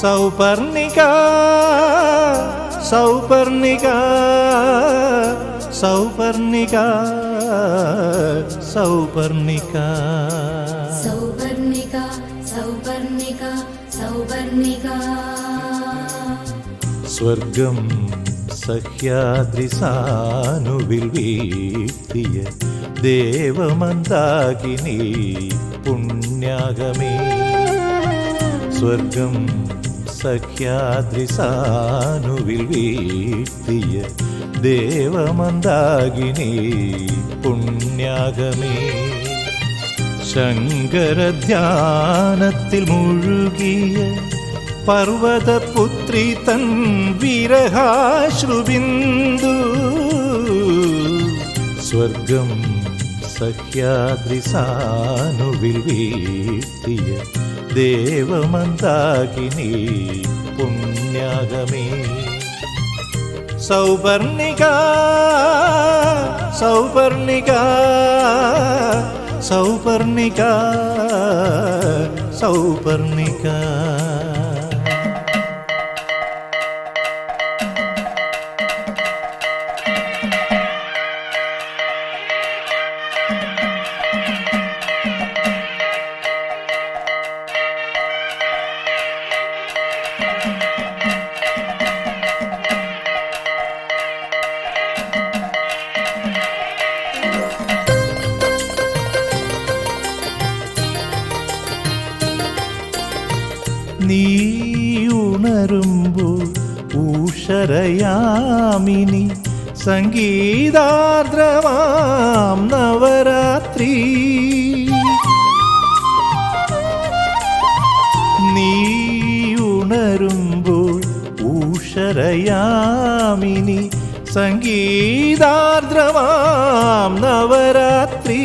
സൗപർണിക സൗപർണിക സൗപർണിക സൗപർണിക. സൗവർണിക സൗവർണിക സൗവർണിക സ്വർഗം സഹ്യാദ്രിസാനുവിൽ വീഴ്ത്തിയ ദേവമന്ദാകിനി പുണ്യാഗമേ. സ്വർഗം സഖ്യാദ്രിസാനുവിൽ വീഴ്ത്തിയ ദേവമന്ദാകിനി പുണ്യാഗമേ. ശങ്കരധ്യാനത്തിൽ മുഴുകിയ പർവതപുത്രി തൻ വിരഹാശ്രുബിന്ദു സ്വർഗം സഖ്യാദ്രിസാനുവിൽ വീഴ്ത്തിയ ദേവമന്ദാകിനി പുണ്യാഗമേ. സൗപർണിക സൗപർണിക സൗപർണിക സൗപർണിക. നീ ഉണരുമ്പോൾ ഊഷരയാമിനി സംഗീതാർദ്രമാം നവരാത്രി. ഊഷരയാമിനി സംഗീതാർദ്രമാം നവരാത്രി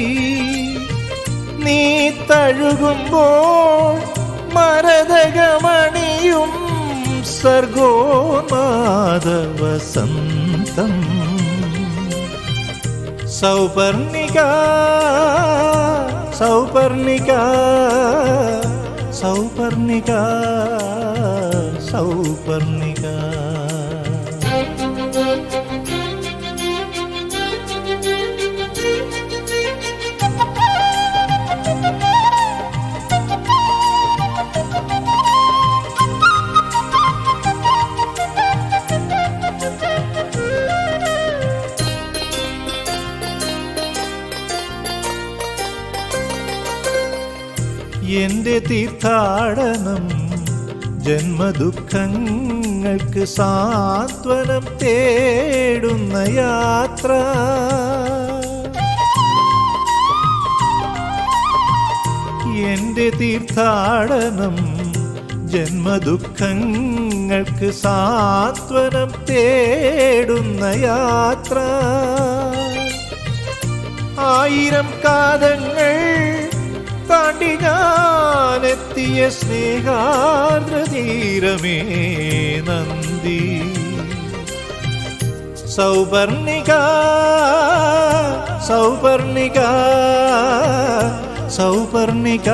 നീ തഴുകുമ്പോൾ മരതകമണിയും സർഗോന്മാദവസന്തം. സൗപർണിക സൗപർണിക സൗപർണിക സൗപർണിക. എന്റെ തീർത്ഥാടനം ജന്മദുഃഖങ്ങൾക്ക് സാന്ത്വനം തേടുന്ന യാത്ര. എന്റെ തീർത്ഥാടനം ജന്മദുഃഖങ്ങൾക്ക് സാന്ത്വനം തേടുന്ന യാത്ര. ആയിരം കാതങ്ങൾ ഞാനെത്തിയ സ്നേഹാർദ്രതീരമേ നന്ദി. സൗപർണിക സൗപർണിക സൗപർണിക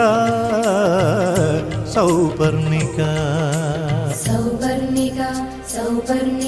സൗപർണിക. സൗപർണിക സൗപർണിക.